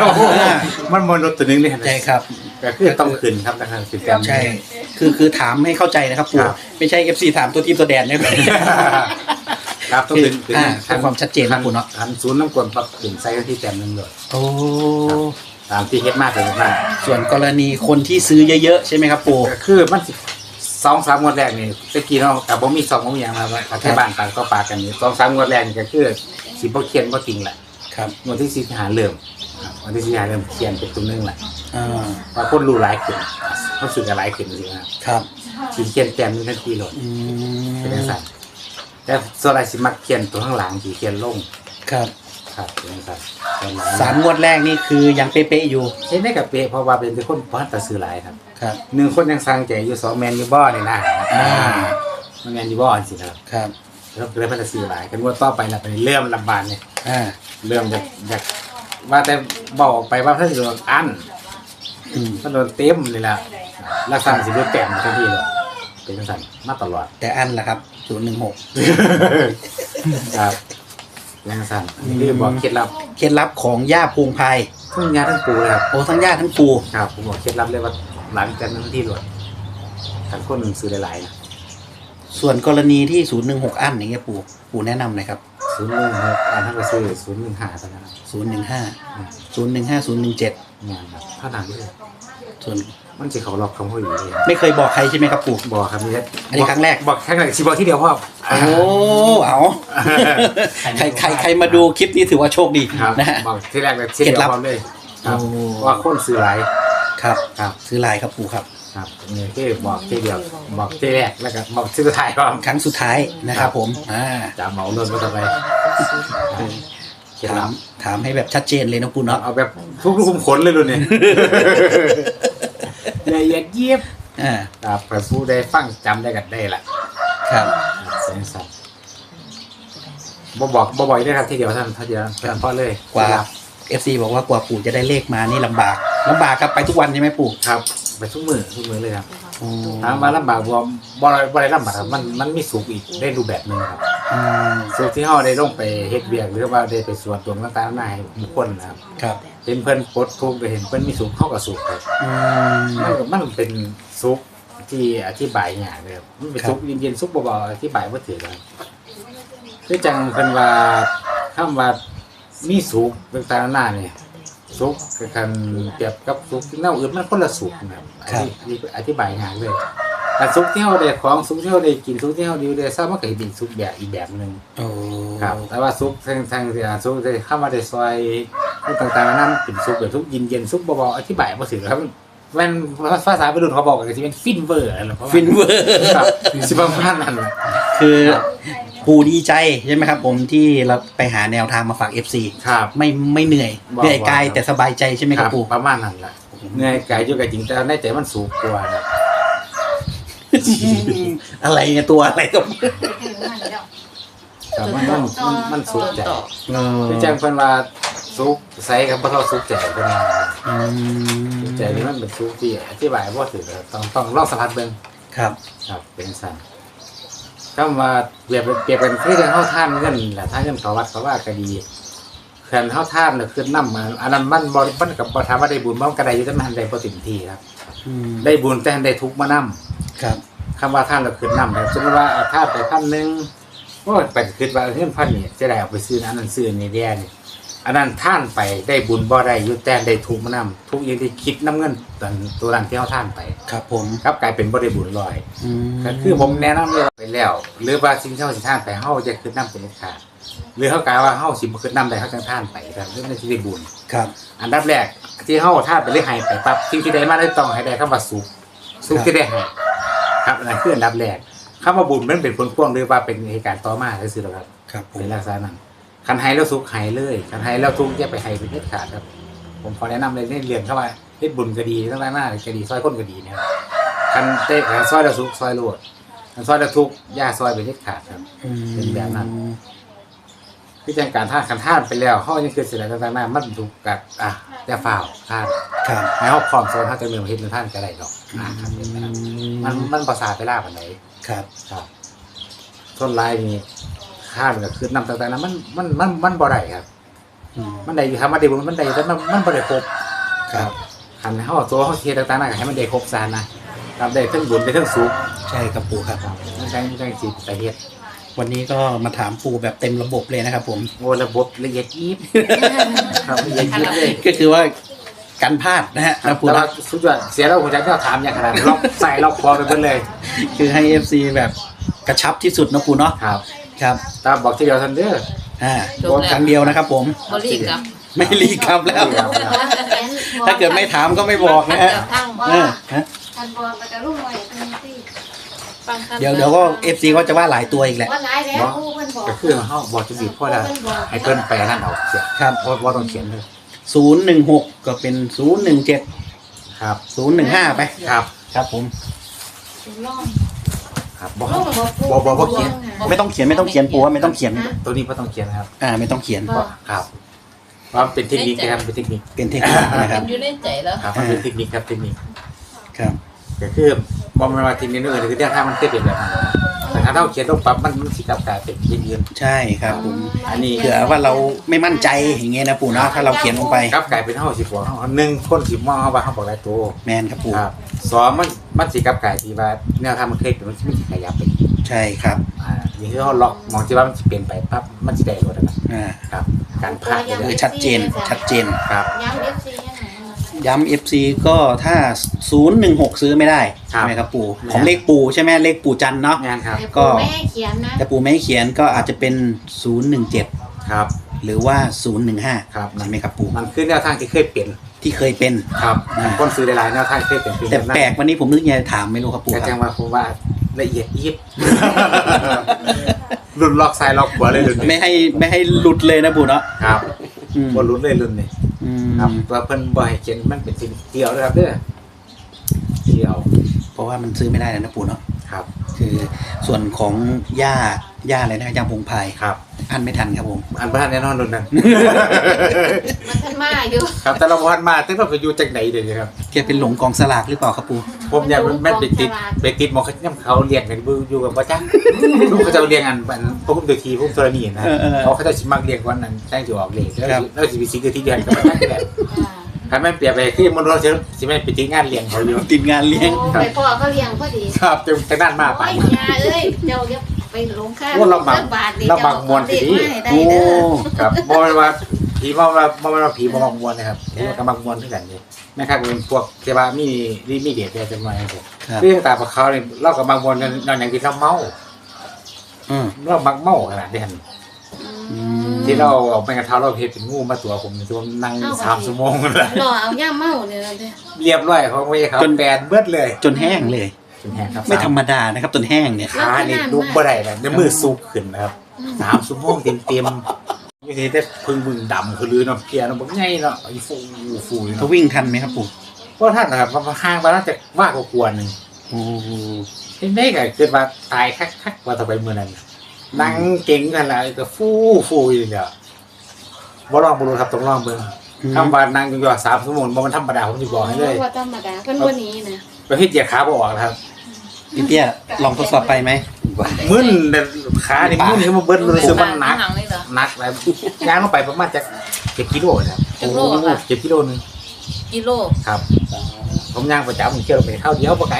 โอ้โหมันมนต์ตัวหนึงนี่ใช่ครับก็คือต้องขึ้นครับนะครับสิบแต้มใช่ คือคือถามให้เข้าใจนะครับปู่ครับไม่ใช่ FC ถามตัวทีมตัวแดนนะครับต้องขึ้นขึ้นอ่าเพื่อความชัดเจนนะคุณเนาะทันศูนย์น้ำกลปรับขึ้นใส่ที่แต้มหนึงเลยโอ้ตามที่เฮ็ดมากเลยมากส่วนกรณีคนที่ซื้อเยอะๆใช่ไหมครับปู่ก็คือมันสิสองสามงวดแรกนี่ตะกี้เนาะแต่บ่มีสองบ่มีหยังมาว่ารัฐบาลต่างก็ปากกันนี่สองสามงวดแรกนี่ก็คือสิบ่เขียนบ่จริงแหละครับงวดที่สิหาเริ่มครับ วันที่สิหาเริ่มเขียนเป็นตัวหนึงแหละอ่าว่าคนรู้หลายขึ้นคนสึกหลายขึ้นสิครับครับสิเขียนแต้มนึงทันทีโลดอืเป็นจังมซั่นแต่ส่วนใหญ่สิมักเขียนตัวข้างหลังสิเขียนลงครับครับเป็นจังซั่นส่วนหลังสามงวดแรกนี่คือยังเป๊ะๆอยู่เฮ็ดได้กับเปะเพราะว่าเป็นคนบ่ทันตะซื้อหลายครับครับ หนึ่งคนยังสั่งใจอยู่สองแมนอยู่บ่นี่นะอ่า มันแมนอยู่บ่สิครับครับแล้วเลยพันซื้อหลายกันงวดต่อไปนะไปเริ่มลำบากเนี่ย อ่าเริ่มจากจาก ว่าแต่บอกออกไปว่าถ้าจะโดนอันอืมมันโดนเต็มเลยล่ะแล้วสั่งสิด้วยแต้มทันทีเลยเป็นจังสั่นมาตลอด แต่อันล่ะครับศูนย์หนึ่งหกครับเป็นจังสั่นอันนี้คือบอกเคล็ดลับเคล็ดลับของย่าพวงไพรทั้งยาทั้งปูเลยครับ โอ้ทั้งย่าทั้งปู ครับผมบอกเคล็ดลับเลยว่าหลังจากนั้นทันทีเลยทั้งคนซื้อหลายๆนะส่วนกรณีที่ศูนย์หนึ่งหกอันอย่างเงี้ยปู่ปู่แนะนำหน่อยครับ ศูนย์หนึ่งหกอันทั้งก็ซื้อศูนย์หนึ่งห้าตอนนั้นครับศูนย์หนึ่งห้าศูนย์หนึ่งห้าศูนย์หนึ่งเจ็ดงานครับเท่านั้นเลยส่วนมันจะเขาหลอกคำพูดอยู่เลยไม่เคยบอกใครใช่ไหมครับปู่ บอกครับนี่อันนี้ครั้งแรก บอกครั้งแรกสิบอกที่เดียวพ่อโอ้เอาใครใครใครมาดูคลิปนี้ถือว่าโชคดีนะฮะบอกที่แรกเลยที่เดียวพร้อมเลยว่าคนซื้อหลายครับครับซื้อลายครับปู่ครับ ครับนี่ที่บอกที่เดียวบอกที่แรกแล้วก็บอกที่สุดท้ายก็ครั้งสุดท้ายนะครับผมอ่าจะเหมาเงินมาต่อไปเขียนถาลัมบถามให้แบบชัดเจนเลยนะปู่เนาะเอาแบบทุกลูกคุมขนเลยดูเนี่ยละเอียดยิบอ่าครับเพื่อผู้ได้ฟังจำได้กันได้ละครับเสียงสัตว์บ่บอกบ่บ่อยได้ครับที่เดียวท่านท่านเดียวท่านพ่อเลยกว่าครับ FC บอกว่ากว่าปู่จะได้เลขมานี่ลำบากลำบากครับไปทุกวันใช่ไหมปู่ครับ ไปทุกมือทุกมือเลยครับอืมถามว่าลำบากบ่บ่ได้บ่ได้ลำบากครับมันมันมีสุขอีกได้รูปแบบหนึงครับอืมสุขที่เฮาได้ลงไปเฮ็ดเวียกหรือว่าได้ไปสวดตรงต่างๆหน้าให้บุคคลนะครับครับเห็นเพิ่นปลดทุกข์ได้เห็นเพิ่นมีสุขเฮาก็สุขครับ อืม มันก็มันเป็นสุขที่อธิบายยากเลยครับมันเป็นครับสุขเย็นๆสุขเบาๆอธิบายบ่ถูกครับคือจังเพิ่นว่าคำว่ามีสุขต่างๆหน้านี่ สุขคือกันเปรียบกับสุขที่เน่าอื่นมันคนละสุขนะครับครับอธิอธิบายยากเลยแต่ซุปที่เราได้ของซุปที่เราได้กินซุปที่เราดีได้ทราบมันก็เป็นซุปแบบอีกแบบหนึ่งโอ้ครับ แต่ว่าซุปทางทางที่ซุปที่เข้ามาได้ซอยต่างๆนั้นเป็นซุปแบบซุปเย็นๆซุปเบาๆอธิบายมาถึงครับมันภาษาไปรุ่นเขาบอกกันที่เป็นฟินเวอร์อะไรประมาณฟินเวอร์ ครับสิประมาณนั้นแหละคือครับ ปู่ดีใจใช่ไหมครับผมที่เราไปหาแนวทางมาฝาก FC ครับ ไม่ไม่เหนื่อยบอกเหนื่อยกายว่าแต่สบายใจใช่ไหมครับปู่ ประมาณนั้นแหละเหนื่อยกายอยู่กับจริงแต่ในใจมันสูงกว่าครับอะไรเนี่ยตัวอะไรก็ครับมันมันมันมันสูงใจเออพี่แจ้งเพิ่นว่าสุกใส่กับบ่เท่าสุกใจเพิ่นว่าอืมใจนี่มันเป็นสุกที่อธิบายบ่ถูกครับต้องต้องลองสัมผัสเบิ่งครับ ครับเป็นสั่น คำว่าเปรียบเปรียบเป็นคือจังเฮาท่านเงินแหละท่านเงินเขาวัดเขาว่าก็ดีเขื่อนเฮาท่านน่ะคือนำมาอันนั้นมันบ่มันก็บ่ถามว่าได้บุญบ่มันก็ได้อยู่แต่มันได้บ่เต็มที่ครับ อืมได้บุญแต่ได้ทุกข์มานำครับคำว่าท่านเราคือนำแบบสมมติว่าเอาท่านไปพันหนึงว่าไปคิดว่าเงินพันนี่จะได้เอาไปซื้ออันนั้นซื้ออันนี่แด่นี่ อันนั้นท่านไปได้บุญบ่ได้อยู่แต่ได้ทุกข์มานำทุกอย่างที่คิดน้ำเงินตอนตัวนั้นที่เฮาท่านไป ครับผมครับกลายเป็นบ่ได้บุญลอยอืมก็คือผมแนะนำเลยว่าไปแล้ว หรือว่าสิ่งที่เฮาสิท่านไปเฮาจะคืนน้ำเป็นเด็ดขาดหรือเฮากล่าวว่าเฮาสิบ่คืนน้ำได้เฮาจังท่านไปครับเรื่องนั้นสิได้บุญ ครับ อันดับแรกที่เฮาท่านไปเลยให้ไปปั๊บสิ่งที่ได้มาได้ต้องให้ได้คำว่าสุขสุขที่ได้ให้ครับอันนั้นคืออันดับแรกคำว่าบุญมันเป็นผลพวงหรือว่าเป็นเหตุการณ์ต่อมาซื่อๆหรอกครับครับผมเป็นลักษณะนั้น คันให้แล้วสุขให้เลยคันให้แล้วทุกข์อย่าไปให้เป็นเด็ดขาดครับ ผมขอแนะนำเลยในเรื่องเข้ามาเฮ็ดบุญก็ดีทั้งหลายหน้าก็ดีซอยคนก็ดีนะครับคันเตะคันซอยแล้วสุขซอยโลดคันซอยแล้วทุกข์อย่าซอยเป็นเด็ดขาดครับอืมเป็นแบบนั้น คือจังการท่านคันท่านไปแล้วเฮายังคือสิ่งใดต่างๆหน้ามันถูกกัดอะแต่ฝ่าวท่านครับให้เฮาพร้อมโซนท่านจะเมืองเฮ็ดเป็นท่านก็ได้ดอกนะครับเป็นแบบนั้นมันมันภาษาไปล่าปานใดครับ ครับส่วนลายนี่ ข้ามก็คือนำต่างๆนั้นมันมันมันมันบ่ได้ครับ อืม มันได้อยู่ครับมันได้บุญมันได้แต่มันมันบ่ได้ครบครับ คันเฮาตัวเฮาเฮ็ดต่างๆนะให้มันได้ครบซานนะครับได้ทั้งบุญได้ทั้งสุขใช่ครับปู่ครับ ครับมันจังจังสิไปเฮ็ดวันนี้ก็มาถามปู่แบบเต็มระบบเลยนะครับผม โอ้ระบบละเอียดยิบครับละเอียดยิบเลย ก็คือว่ากันพลาดนะฮะครันะบปู่แต่นะว่าสุดยอดเสียแล้วผมจะก็ถามอย่างขนาดนั้นล็อกใส่ล็อกคอไปเบิดเลย คือให้ FC แบบกระชับที่สุดนะปู่เนาะ ครับ ครับตามบอกที่เดียวทันเด้ออ่าบอกครั้งเดียวนะครับ ผมบรีกครับไม่รีบครับแล้วครับถ้าเกิดไม่ถามก็ไม่บอกนะฮะทั้งเออฮะทันบอกมันจะรุ่งไว้ทันทีฟังเดี๋ยวเดี๋ยวก็ FC ก็จะว่าหลายตัวอีกแหละ ว่าร้ายแล้วผู้เพิ่นบอกก็คือเฮาบอกจะบีบพ่อได้ให้เพิ่นแปลนั่นเอาเสียครับ เพราะว่าต้องเขียนเลยศูนย์หนึ่งหกก็เป็นศูนย์หนึ่งเจ็ดครับศูนย์หนึ่งห้าไป ครับ ครับผมล่อง ครับบอกล่องบอกบอกบอกบอกเขียน ไม่ต้องเขียนไม่ต้องเขียนปู่ว่าไม่ต้องเขียน ตัวนี้บ่ต้องเขียนนะครับอ่า ไม่ต้องเขียนครับว่าเป็นเทคนิคนะครับเป็นเทคนิคเป็นเทคนิคนะครับอยู่ในใจแล้วครับมันเป็นเทคนิคครับเทคนิคครับ ก็คือบ่แม่นว่าเทคนิคอื่นคือเรื่องถ้ามันเคยเป็นแบบนั้นแต่ถ้าเราเขียนลงปั๊บมันมันสิกลับกลายเป็นเยืน ใช่ครับผมอันนี้ เผื่อว่าเราไม่มั่นใจอย่างเงี้ยนะปู่เนาะถ้าเราเขียนลงไป กลับกลายเป็นเฮาสิบอกเฮาหนึ่งคนสิมองเฮาว่าเฮาบอกหลายตัวแมนครับปู่ครับ สองมันมันสิกลับกลายที่ว่าแนวทางมันเคยเป็นมันสิมันสิขยับไปใช่ครับอ่าอย่างที่เฮาล็อกมองที่ว่ามันสิเปลี่ยนไปปั๊บมันสิได้รถนะอ่าครับ การพลาดคือชัดเจนชัดเจน ครับ ย้ำเอฟซียังไงย้ำ FC ก็ถ้า 016 ซื้อไม่ได้ครัใช่บ ไหมครับปู่ของเลขปู่ใช่ไหมเลขปู่จันเนาะ งานครับก็ไม่ให้เขียนนะแต่ปู่ไม่ให้เขียนก็อาจจะเป็น 017 ครับ หรือว่า 015ครับ ใช่ไหมครับปู่มันคือแนวทางที่เคยเปลี่ยน ที่เคยเป็น ครับอ่า คนซื้อหลายๆแนวทางเคยเปลี่ยนแต่แปลกวันนี้ผมนึกยังไงถามไม่รู้ครับปู่แต่คจัรังบว่าผมว่าละเอียดยิบ รุ่นล็อกซ้ายล็อกขวาเลยรุ่นไม่นี้ให้ไม่ให้หลุดเลยนะปู่เนาะครับอืมบ่รุ่นเลยรุ่นนี้อืมครับว่าเพิ่นบ่ให้เขียนมันเป็นสิ่งเดียวนะครับเด้อเดียวเพราะว่ามันซื้อไม่ได้แล้วนะปู่เนาะ ครับ คือส่วนของย่า ย่าอะไรนะย่าพงพายครับ อันไม่ทันครับผมอันบ้านแน่นอนรุ่นนั้น มันทันมาอยู่ครับแต่ละวันมาตึ้งเราไปอยู่จากไหนเดี๋ยวนี้ครับ แกเป็นหลงกองสลากหรือเปล่าครับปู่ผมอยากมันไปติดไปติดหมองเขาย่ำเขาเลี้ยงกันอยู่กับพ่อจ้าลูกเขาจะเลี้ยงอันอันพวกผมตัวทีพวกธรณีนะเออเออเขาเขาจะสิมักเลี้ยงวันนั้นแจ้งจะออกเลยแล้วครับแล้วสิไปสิงกับที่เดือนก็ไม่ได้แบบถ้าไม่เปรียบไปคือมันเราจะสิไม่ไปที่งานเลี้ยงเขาอยู่ติดงานเลี้ยงไปพ่อเขาเลี้ยงพอดีครับเต็มแต่นั่นมากไปโอ้ยยาเอ้ยเจ้าอย่าไป หลงค่าโอ้เราบักสับาทนี่เราบักมวลสิเจ้าเอาเด็กมาให้ได้โอ้เด้อครับบ่แม่นว่าผีบ่ว่าบ่แม่นว่าผีบ่มักมวนนะครับผีก็มักมวนคือกันนี่แม่ครับเป็นพวกเทวามีมีมีเดชแต่จังได๋ครับครับเรื่องตาพวกเขานี่เราก็มักมวนนั่นนั่นอย่างที่เราเมาอืมเรามักเมาขนาดนี้หั่นอืมที่เราเอาไปกระเท้าเราเฮ็ดเป็นงูมาตัวผมนี่ตัวผมนั่งสามชั่วโมงนั่นแหละรอเอาย่าเมาเนี่ยนะเด้อเรียบร้อยเขาไม่ให้เขาแบนเบิดเลย จนแห้งเลย ถึงแห้งครับไม่ธรรมดานะครับจนแห้งเนี่ยขานี่ลุกบ่ได้เลยในมือซุกขึ้นนะครับสามชั่วโมงเต็มๆอยู่ที่แต่พึ่งบึงดำคือลือเนาะเพียเนาะบ่ใหญ่เนาะไอ้ฟูฟูอยู่เขาเนาะวิ่งทันไหมครับปู่เพราะท่านนะครับมันห่างไปน่าจะว่ากกวนหนึ่งโอ้เห็นได้ก็คิดว่าตายคักๆว่าต่อไปเมื่อนั้นนั่งเก่งกันแล้วก็ฟูฟูอยู่เดียวบ่ลองบ่รู้ครับต้องลองเบิ่งคำว่านั่งอยู่สามชั่วโมงบ่มันธรรมดาผมสิบอกให้เลยว่าธรรมดาเพิ่นบ่หนี้นะไปเฮ็ดเหยียดขาบ่ออกนะครับ พี่เตี้ยลองทดสอบไปไหมมึนแต่ขานี่มึนนี่มันเบิ้ลรู้สึกมันหนักหนังเลยเหรอ หนักแล้วย่างลงไปประมาณจะเจ็ดกิโลนะครับจักโลอะค่ะเจ็ดกิโลนึงกิโลครับ ผมย่างประจำผมเชื่อไปเข้าเดียวบ่ไกล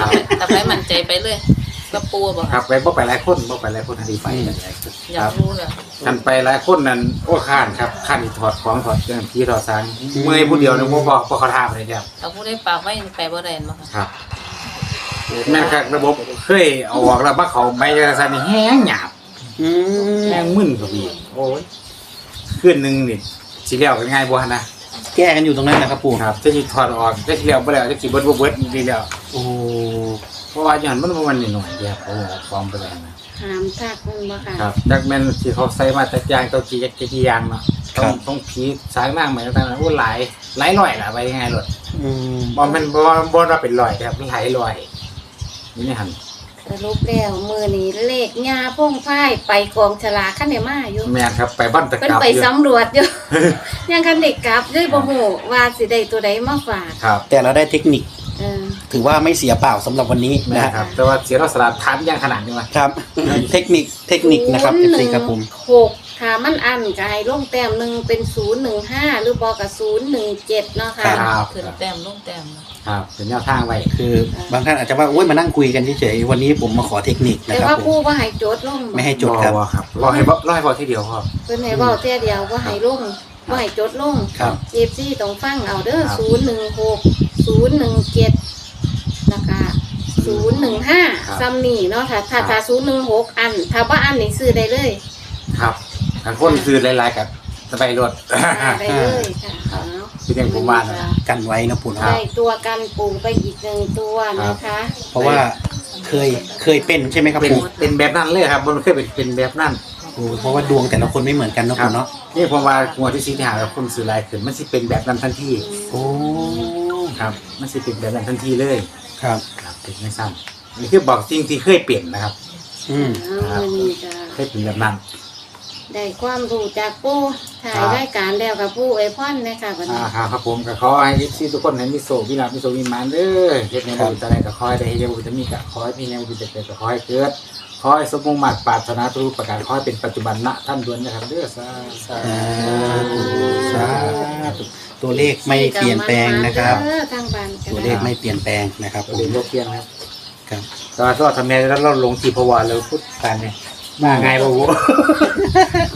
ครับแต่ไปมั่นใจไปเลยกระปูบ่ครับไปบ่ไปหลายคนบ่ไปหลายคนทันทีไปกันหลายคนอคยารักบรู้เลยกันไปหลายคนนั้นโอ้ข้านครับข้านนี่ถอดของถอดเครื่องพี่ถอดสางเมื่อยผู้เดียวเนี่ยบ่บอกบ่เขาทามเลยครับแต่ผู้ได้ปากไว้ไปบ่ได้บ่ค่ะครับ แม่นครับระบบเคยเอาออกแล้วมาเขาไม่จะสั่นนี่แห้งหยาบอืมแห้งมึนกับพี่โอ้ยคืนหนึงนี่สิแล้วกันง่ายบ่หั่นนะแก้กันอยู่ตรงนั้นนะครับปู่ครับจะสิถอดออกจะสิแล้วบ่แล้วจะสิเบิดบ่เบิดนี่แล้วโอ้เพราะว่าอย่างนั้นมันบ่มันนิดหน่อยเดียวโอ้ฟอมไปแล้วนะหามทักมันบ่ค่ะครับจักแม่นสิเขาใส่มาแต่ยางตัวกี่กี่กี่อยางเนาะต้องต้องผีสางนางใหม่ต่างๆโอ้หลายหลายร้อยล่ะไปยังไงรถอืมบ่แม่นบ่บ่ว่าเป็นร้อยครับหลายร้อย นี่นี่หั่นสรุปแล้วมื้อนี้เลขยาพ่งพายไปกองฉลากคันได้มาอยู่แม่นครับไปบ้านตะเพิ่นกับไปอยู่สำรวจอยู่ ยังคันได้กลับเลยบ่ฮู้ว่าสิได้ตัวใดมาฝากครับแต่เราได้เทคนิคเออถือว่าไม่เสียเปล่าสำหรับวันนี้แม่นะนฮะครับ แต่ว่าเสียเราสลัดถามอย่างขนาดนี้ว่าครับ เทคนิคเทคนิคนะครับ FC ครับผมหกถ้ามันอันก็ให้ลงแต้มหนึ่งเป็นศูนย์หนึ่งห้าหรือบอกกับศูนย์หนึ่งเจ็ดเนาะค่ะ ครับ ขึ้นแต้มลงแต้มเนาะ ครับเป็นแนวทางไว้คือบางท่านอาจจะว่าโอ้ยมานั่งคุยกันเฉยๆวันนี้ผมมาขอเทคนิคนะแต่ครับว่าผมผู้ว่าให้โจทย์ลงไม่ให้จดครับ อครับรอให้บ่รอให้พอทีเดียวครับเพิ่นให้เว้าแต่เดียวว่าให้ลงว่าให้โจทย์ลง ครับ เอฟซีต้องฟังเอาเด้อครับ ศูนย์หนึ่งหกศูนย์หนึ่งเจ็ดนะคะศูนย์หนึ่งห้าซัมนี่เนาะถ้าถ้าถ้าศูนย์หนึ่งหกอัน ถ้าว่าอันนี่ซื้อได้เลย ครับการคนซื้อหลายๆกับ สบายรถได้เลยค่ะเอาคืออย่างผมว่านะกันไว้นะปู่เนาะได้ตัวกันปูไปอีกหนึ่งตัวนะคะเพราะว่าเคยเคยเป็นใช่ไหมครับเป็นปู่เป็นแบบนั้นเลยครับ มันเคยเป็นเป็นแบบนั้นโอ้เพราะว่าดวงแต่ละคนไม่เหมือนกันเนาะครับปู่เนาะนี่ผมว่าหัวที่ซีที่หาแล้วคนซื้อหลายขึ้นมันสิเป็นแบบนั้นทันทีโอ้ครับ มันสิเป็นแบบนั้นทันทีเลยครับครับเป็นไม่ซ้ำนี่คือบอกสิ่งที่เคยเปลี่ยนนะครับ อืมเอาวันนี้จะเคยเป็นแบบนั้น ได้ความรู้จากปูถ่ายครับรายการแล้วกับปูไอพอนนะคะวันอ่านี้ครับครับผมก็ขอให้ซีทุกคนให้มีโซมีลาภมีโซมีหมานเด้อเฮ็ดในบุญอะไรก็ขอให้ได้เฮ็ดในบุญจะมีก็ขอให้มีในบุญจะเกิดก็ขอให้เกิดขอให้สมมงมาตรปรารถนาทุกประการขอให้เป็นปัจจุบันณท่านด่วนนะครับเด้อสาธุสาธุตัวเลขไม่เปลี่ยนแปลงนะครับ เออทางบ้านกันตัวเลขไม่เปลี่ยนแปลงนะครับตัวผเรียมนโลกเพียงครับครับก็ก็ทำไงแล้วเราลงที่พวาเราพูดกันเนี่ย มาไงบ่วู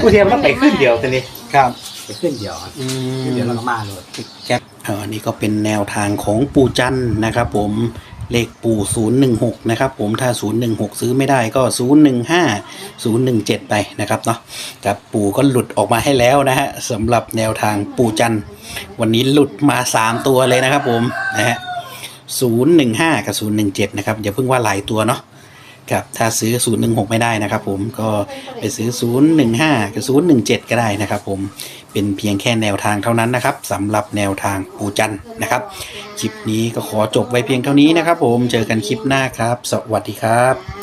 ผู้เทียมมันไปขึ้นเดียวแต่นี่ครับไปขึ้นเดียวครับอืขึ้นเดียวมแล้วก็มาเลยแคปเอออันนี้ก็เป็นแนวทางของปู่จันทร์นะครับผมเลขปู่ 016 นะครับผมถ้า 016 ซื้อไม่ได้ก็ 015 017 ไปนะครับเนาะกับปู่ก็หลุดออกมาให้แล้วนะฮะสำหรับแนวทางปู่จันทร์วันนี้หลุดมา 3 ตัวเลยนะครับผมนะฮะ015 กับ 017 นะครับอย่าเพิ่งว่าหลายตัวเนาะ ครับถ้าซื้อ 016 ไม่ได้นะครับผมก็ไปซื้อ 015 กับ 017 ก็ได้นะครับผมเป็นเพียงแค่แนวทางเท่านั้นนะครับสำหรับแนวทางปูจันทร์นะครับคลิปนี้ก็ขอจบไว้เพียงเท่านี้นะครับผมเจอกันคลิปหน้าครับ สวัสดีครับ